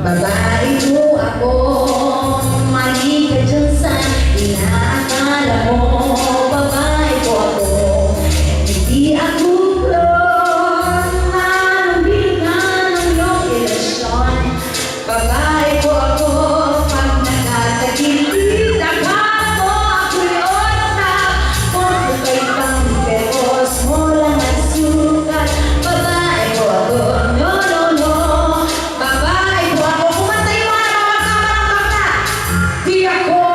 Babae po ako. tira a.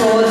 fora.